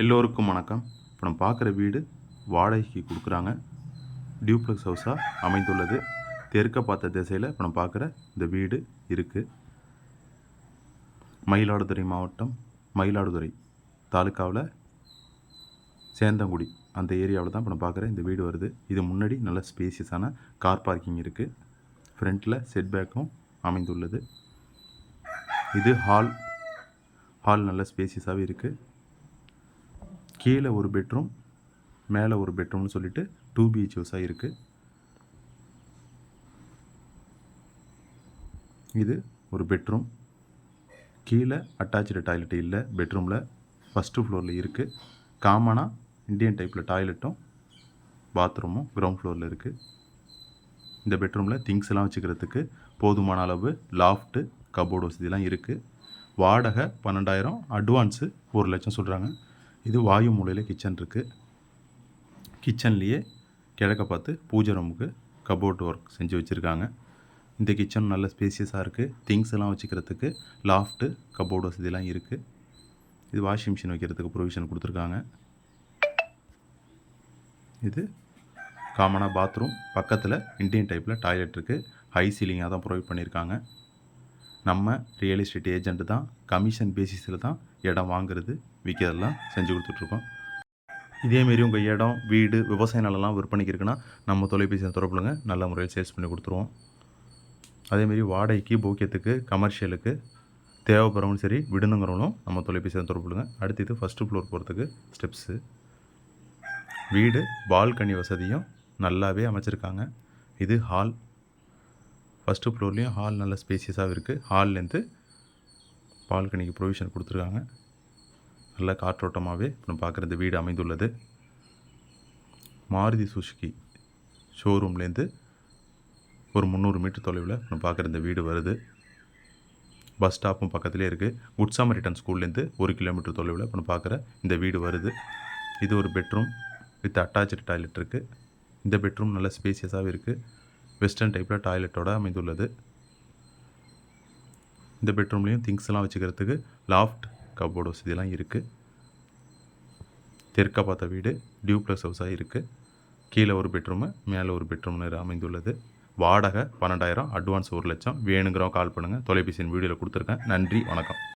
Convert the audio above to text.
எல்லோருக்கும் வணக்கம். இப்போ நம்ம பார்க்குற வீடு வாடகைக்கு கொடுக்குறாங்க. டியூப்ளெக்ஸ் ஹவுஸாக அமைந்துள்ளது. தெற்க பார்த்த திசையில் இப்போ நம்ம பார்க்குற இந்த வீடு இருக்குது மயிலாடுதுறை மாவட்டம் மயிலாடுதுறை தாலுக்காவில் சேந்தங்குடி அந்த ஏரியாவில் தான் இப்போ நம்ம பார்க்குற இந்த வீடு வருது. இது முன்னாடி நல்ல ஸ்பேசியஸான கார் பார்க்கிங் இருக்குது ஃப்ரண்ட்டில் செட்பேக்கும் அமைந்துள்ளது. இது ஹால் ஹால் நல்ல ஸ்பேசியஸாகவே இருக்குது கீழே ஒரு பெட்ரூம் மேலே ஒரு பெட்ரூம்னு சொல்லிட்டு டூ பிஹெச் ஹவுஸாக இருக்குது இது ஒரு பெட்ரூம். கீழே அட்டாச்சு டாய்லெட் இல்லை பெட்ரூமில் ஃபஸ்ட்டு ஃப்ளோரில் இருக்குது காமனாக இந்தியன் டைப்பில் டாய்லெட்டும் பாத்ரூமும் கிரவுண்ட் ஃப்ளோரில் இருக்குது இந்த பெட்ரூமில் திங்ஸ்லாம் வச்சுக்கிறதுக்கு போதுமான அளவு லாஃப்ட்டு கபோர்டு வசதிலாம் இருக்குது வாடகை பன்னெண்டாயிரம் அட்வான்ஸு ஒரு லட்சம் சொல்கிறாங்க இது வாயு மூலையில் கிச்சன் இருக்குது கிச்சன்லேயே கிழக்க பார்த்து பூஜை ரூமுக்கு கபோர்டு ஒர்க் செஞ்சு வச்சுருக்காங்க. இந்த கிச்சன் நல்ல ஸ்பேசியஸாக இருக்குது திங்ஸ் எல்லாம் வச்சுக்கிறதுக்கு லாஃப்ட்டு கபோர்டு வசதிலாம் இருக்குது இது வாஷிங் மிஷின் வைக்கிறதுக்கு ப்ரொவிஷன் கொடுத்துருக்காங்க. இது காமனாக பாத்ரூம் பக்கத்தில் இந்தியன் டைப்பில் டாய்லெட் இருக்குது ஹை சீலிங்காக தான் ப்ரொவைட் பண்ணியிருக்காங்க நம்ம ரியல் எஸ்டேட் ஏஜென்ட் தான் கமிஷன் பேசிஸில் தான் இடம் வாங்குறது விற்கிறதெல்லாம் செஞ்சு கொடுத்துட்ருக்கோம். இதேமாரி உங்கள் இடம் வீடு விவசாய நிலம்லாம் விற்பனைக்கு இருக்குன்னா நம்ம தொலைபேசியில் தொடர்புலங்க நல்ல முறையில் சேல்ஸ் பண்ணி கொடுத்துருவோம். அதேமாரி வாடகைக்கு போக்கியத்துக்கு கமர்ஷியலுக்கு தேவைப்படுறவங்களும் சரி விடுணுங்கிறவங்களும் நம்ம தொலைபேசியில் தொடர்புலுங்க. அடுத்து இது ஃபஸ்ட்டு ஃப்ளோர் போகிறதுக்கு ஸ்டெப்ஸு வீடு பால்கனி வசதியும் நல்லாவே அமைச்சிருக்காங்க. இது ஹால் ஃபஸ்ட்டு ஃப்ளோர்லேயும் ஹால் நல்ல ஸ்பேசியஸாக இருக்குது ஹால்லேருந்து பால்கனிக்கு ப்ரொவிஷன் கொடுத்துருக்காங்க. நல்ல காற்றோட்டமாகவே நம்ம பார்க்குற இந்த வீடு அமைந்துள்ளது. மாருதி சுசுகி ஷோரூம்லேருந்து ஒரு முந்நூறு மீட்டர் தொலைவில் நம்ம பார்க்குற இந்த வீடு வருது. பஸ் ஸ்டாப்பும் பக்கத்துலேயே இருக்குது குட்சாமரிட்டன் ஸ்கூல்லேருந்து ஒரு கிலோமீட்டர் தொலைவில் நம்ம பார்க்குற இந்த வீடு வருது. இது ஒரு பெட்ரூம் வித் அட்டாச்சு டாய்லெட் இருக்குது இந்த பெட்ரூம் நல்ல ஸ்பேசியஸாகவே இருக்குது வெஸ்டர்ன் டைப்பில் டாய்லெட்டோட அமைந்துள்ளது. இந்த பெட்ரூம்லேயும் திங்ஸ் எல்லாம் வச்சுக்கிறதுக்கு லாஃப்ட் கபோர்டு வசதியெல்லாம் இருக்குது தெற்கா பார்த்த வீடு டியூப்ளஸ் ஹவுஸாக இருக்குது கீழே ஒரு பெட்ரூமு மேலே ஒரு பெட்ரூம்னு அமைந்துள்ளது. வாடகை பன்னெண்டாயிரம் அட்வான்ஸ் ஒரு லட்சம். வேணுங்கிறவங்க கால் பண்ணுங்கள் தொலைபேசியின் வீடியோவில் கொடுத்துருக்கேன். நன்றி வணக்கம்.